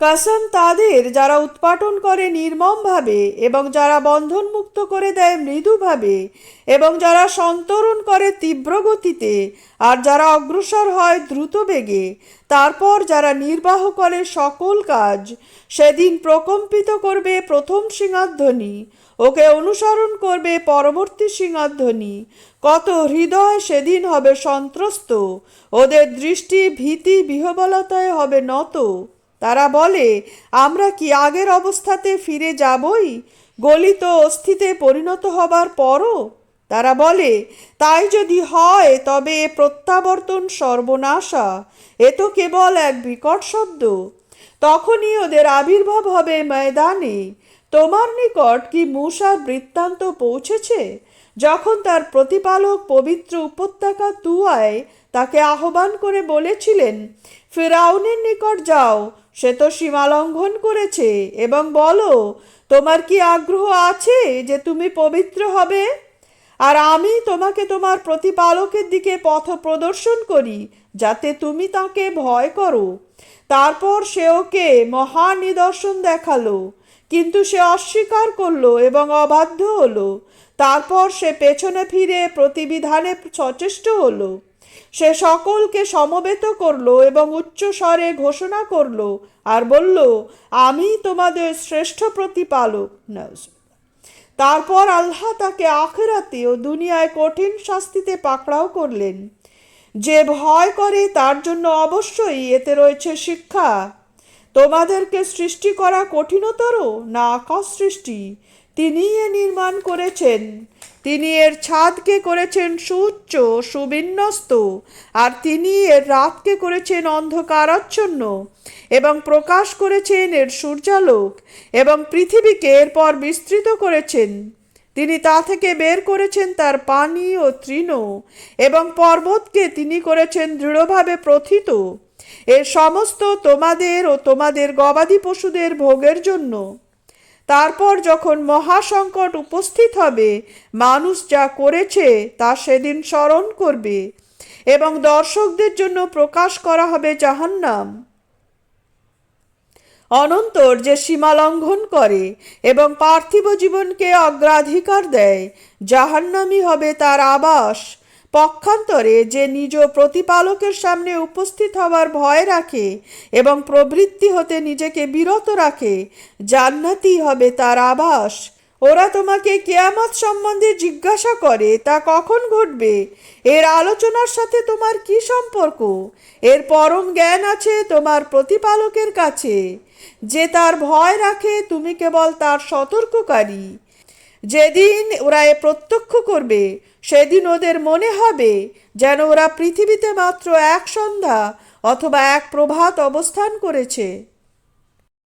কাসম তাদের যারা উৎপাটন করে নির্মমভাবে এবং যারা বন্ধনমুক্ত করে দেয় মৃদুভাবে এবং যারা সন্তরণ করে তীব্র গতিতে আর যারা অগ্রসর হয় দ্রুত বেগে, তারপর যারা নির্বাহ করে সকল কাজ, সেদিন প্রকম্পিত করবে প্রথম সিংহাধ্বনি, ওকে অনুসরণ করবে পরবর্তী সিংহাধ্বনি। কত হৃদয় সেদিন হবে সন্ত্রস্ত, ওদের দৃষ্টি ভীতি বিহবলতায় হবে নত। তারা বলে, আমরা কি আগের অবস্থাতে ফিরে যাবই? গলিত অস্থিতে পরিণত হবার পরও? তারা বলে, তাই যদি হয়, তবে এ প্রত্যাবর্তন সর্বনাশা। এ তো কেবল এক বিকট শব্দ। তখনই ওদের আবির্ভাব হবে ময়দানে। তোমার নিকট কি মূষার বৃত্তান্ত পৌঁছেছে? যখন তার প্রতিপালক পবিত্র উপত্যকা তুয়ায় তাকে আহ্বান করে বলেছিলেন, ফেরাউনের নিকট যাও, সে তো সীমা লঙ্ঘন করেছে, এবং বলো, তোমার কি আগ্রহ আছে যে তুমি পবিত্র হবে? আর আমি তোমাকে তোমার প্রতিপালকের দিকে পথ প্রদর্শন করি, যাতে তুমি তাকে ভয় করো। তারপর সে ওকে মহা নিদর্শন দেখাল। কিন্তু সে অস্বীকার করল এবং অবাধ্য হলো। তারপর সে পেছনে ফিরে প্রতিবিধানে সচেষ্ট হলো। সে সকলকে সমবেত করল এবং উচ্চ স্বরে ঘোষণা করল আর বলল, আমি তোমাদের শ্রেষ্ঠ প্রতিপালক। তারপর আল্লাহ তাকে আখেরাতে ও দুনিয়ায় কঠিন শাস্তিতে পাকড়াও করলেন। যে ভয় করে তার জন্য অবশ্যই এতে রয়েছে শিক্ষা। তোমাদেরকে সৃষ্টি করা কঠিনতর না আকাশ সৃষ্টি? তিনিই এ নির্মাণ করেছেন। তিনি এর ছাদকে করেছেন সুউচ্চ, সুবিন্যস্ত, আর তিনি এর রাতকে করেছেন অন্ধকারাচ্ছন্ন এবং প্রকাশ করেছেন এর সূর্যালোক এবং পৃথিবীকে এরপর বিস্তৃত করেছেন। তিনি তা থেকে বের করেছেন তার পানি ও তৃণ এবং পর্বতকে তিনি করেছেন দৃঢ়ভাবে প্রথিত। এর সমস্ত তোমাদের ও তোমাদের গবাদি পশুদের ভোগের জন্য। তারপর যখন মহাসংকট উপস্থিত হবে, মানুষ যা করেছে তা সেদিন স্মরণ করবে এবং দর্শকদের জন্য প্রকাশ করা হবে জাহান্নাম। অনন্তর যে সীমা লঙ্ঘন করে এবং পার্থিব জীবনকে অগ্রাধিকার দেয়, জাহান্নামই হবে তার আবাস। পক্ষান্তরে যে নিজ প্রতিপালকের সামনে উপস্থিত হওয়ার ভয় রাখে এবং প্রবৃত্তি হতে নিজেকে বিরত রাখে, জান্নাতি হবে তার আবাস। ওরা তোমাকে কেয়ামত সম্বন্ধে জিজ্ঞাসা করে, তা কখন ঘটবে? এর আলোচনার সাথে তোমার কি সম্পর্ক? এর পরম জ্ঞান আছে তোমার প্রতিপালকের কাছে। যে তার ভয় রাখে, তুমি কেবল তার সতর্ককারী। যেদিন ওরা এ প্রত্যক্ষ করবে, সেদিন ওদের মনে হবে যেন ওরা পৃথিবীতে মাত্র এক সন্ধ্যা অথবা এক প্রভাত অবস্থান করেছে।